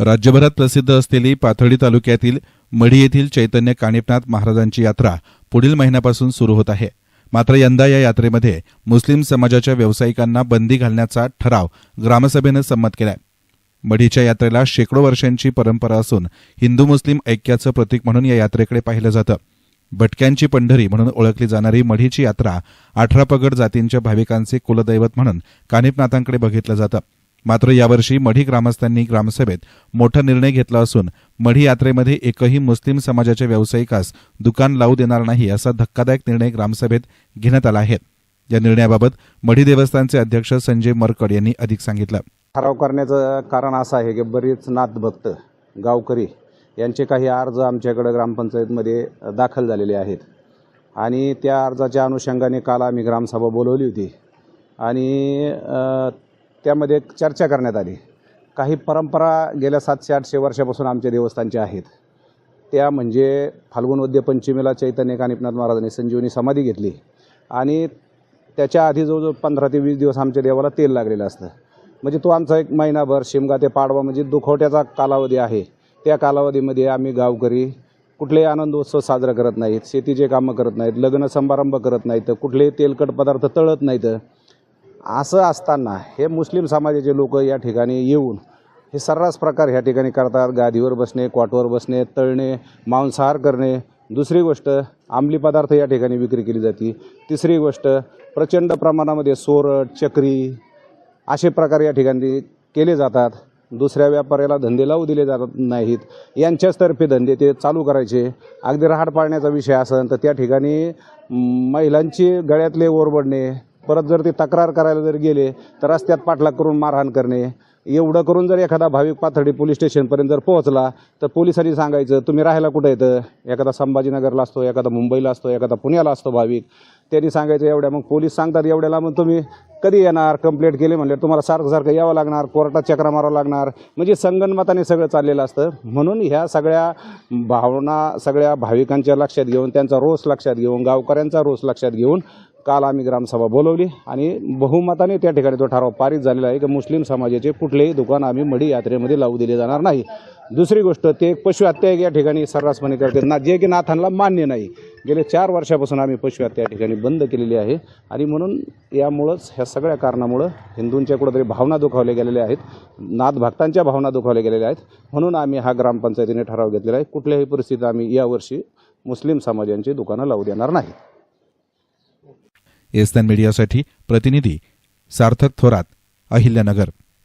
राज्यभरात प्रसिद्ध असलेली पाथर्डी तालुक्यातील मढी येथील चैतन्य काणिपनाथ महाराजांची यात्रा पुढील महिन्यापासून सुरू होत आहे. मात्र यंदा या यात्रेमध्ये मुस्लिम समाजाच्या व्यावसायिकांना बंदी घालण्याचा ठराव ग्रामसभेनं संमत केलाय. मढीच्या यात्रेला शेकडो वर्षांची परंपरा असून हिंदू मुस्लिम ऐक्याचं प्रतीक म्हणून या यात्रेकडे पाहिलं जातं. भटक्यांची पंढरी म्हणून ओळखली जाणारी मढीची यात्रा अठरा पगड जातींच्या भाविकांचे कुलदैवत म्हणून कानिपनाथांकडे बघितलं जातं. मात्र यावर्षी मढी ग्रामस्थांनी ग्रामसभेत मोठा निर्णय घेतला असून मढी यात्रेमध्ये एकही मुस्लिम समाजाच्या व्यावसायिकास दुकान लावू देणार नाही असा धक्कादायक निर्णय ग्रामसभेत घेण्यात आला आहे. या निर्णयाबाबत मढी देवस्थानचे अध्यक्ष संजय मरकड यांनी अधिक सांगितलं. ठराव करण्याचं कारण असं आहे की बरेच नाथभक्त गावकरी यांचे काही अर्ज आमच्याकडे ग्रामपंचायतमध्ये दाखल झालेले आहेत. आणि त्या अर्जाच्या अनुषंगाने काल आम्ही ग्रामसभा बोलवली होती. आणि त्यामध्ये एक चर्चा करण्यात आली. काही परंपरा गेल्या सातशे आठशे वर्षापासून आमच्या देवस्थानच्या आहेत. त्या म्हणजे फाल्गुन वद्य पंचमीला चैतन्य कानिपनाथ महाराजांनी संजीवनी समाधी घेतली आणि त्याच्या आधी जवळजवळ पंधरा ते वीस दिवस आमच्या देवाला तेल लागलेलं असतं. म्हणजे तो आमचा एक महिनाभर शिमगा ते पाडवा म्हणजे दुखवट्याचा कालावधी आहे. त्या कालावधीमध्ये आम्ही गावकरी कुठलेही आनंदोत्सव साजरा करत नाहीत शेतीचे कामं करत नाहीत लग्न समारंभ करत नाहीत कुठलेही तेलकट पदार्थ तळत नाहीत. असं असताना हे मुस्लिम समाजाचे लोक या ठिकाणी येऊन हे सर्रास प्रकार ह्या ठिकाणी करतात. गादीवर बसणे क्वाटवर बसणे तळणे मांसाहार करणे. दुसरी गोष्ट अंमली पदार्थ या ठिकाणी विक्री केली जाते. तिसरी गोष्ट प्रचंड प्रमाणामध्ये सोरट चक्री असे प्रकार या ठिकाणी केले जातात. दुसऱ्या व्यापाऱ्याला धंदे लावू दिले जात नाहीत. यांच्याचतर्फे धंदे ते चालू करायचे. अगदी रहाड पाळण्याचा विषय असेल तर त्या ठिकाणी महिलांची गळ्यातले ओरबडणे परत जर ते तक्रार करायला जर गेले तर रस्त्यात पाठलाग करून मारहाण करणे एवढं करून जर एखादा भाविक पाथर्डी पोलीस स्टेशनपर्यंत जर पोहोचला तर पोलिसांनी सांगायचं तुम्ही राहायला कुठं येतं? एखादा संभाजीनगरला असतो एखादा मुंबईला असतो एखादा पुण्याला असतो भाविक. त्यांनी सांगायचं एवढ्या मग पोलीस सांगतात एवढ्याला मग तुम्ही कधी येणार? कंप्लेंट केली म्हणले तुम्हाला सारखं सारखं यावं लागणार कोर्टात चक्रा मारावं लागणार. म्हणजे संगणमताने सगळं चाललेलं असतं. म्हणून ह्या सगळ्या भावना सगळ्या भाविकांच्या लक्षात घेऊन त्यांचा रोष लक्षात घेऊन गावकऱ्यांचा रोष लक्षात घेऊन काल आम्ही ग्रामसभा बोलवली आणि बहुमताने त्या ठिकाणी तो ठराव पारित झालेला आहे की मुस्लिम समाजाचे कुठलेही दुकान आम्ही मढी यात्रेमध्ये लावू दिले जाणार नाही. दुसरी गोष्ट ते पशुहत्या या ठिकाणी सर्रासपणे करते. ना जे की नाथांना मान्य नाही. गेले चार वर्षापासून आम्ही पशुहत्या या ठिकाणी बंद केलेली आहे आणि म्हणून यामुळंच ह्या सगळ्या कारणामुळं हिंदूंच्या कुठंतरी भावना दुखावल्या गेलेल्या आहेत. नाथ भक्तांच्या भावना दुखावल्या गेलेल्या आहेत. म्हणून आम्ही हा ग्रामपंचायतीने ठराव घेतलेला आहे. कुठल्याही परिस्थितीत आम्ही यावर्षी मुस्लिम समाजांची दुकानं लावू देणार नाही. एस्तान मीडियासाठी प्रतिनिधी सार्थक थोरात अहिल्यानगर.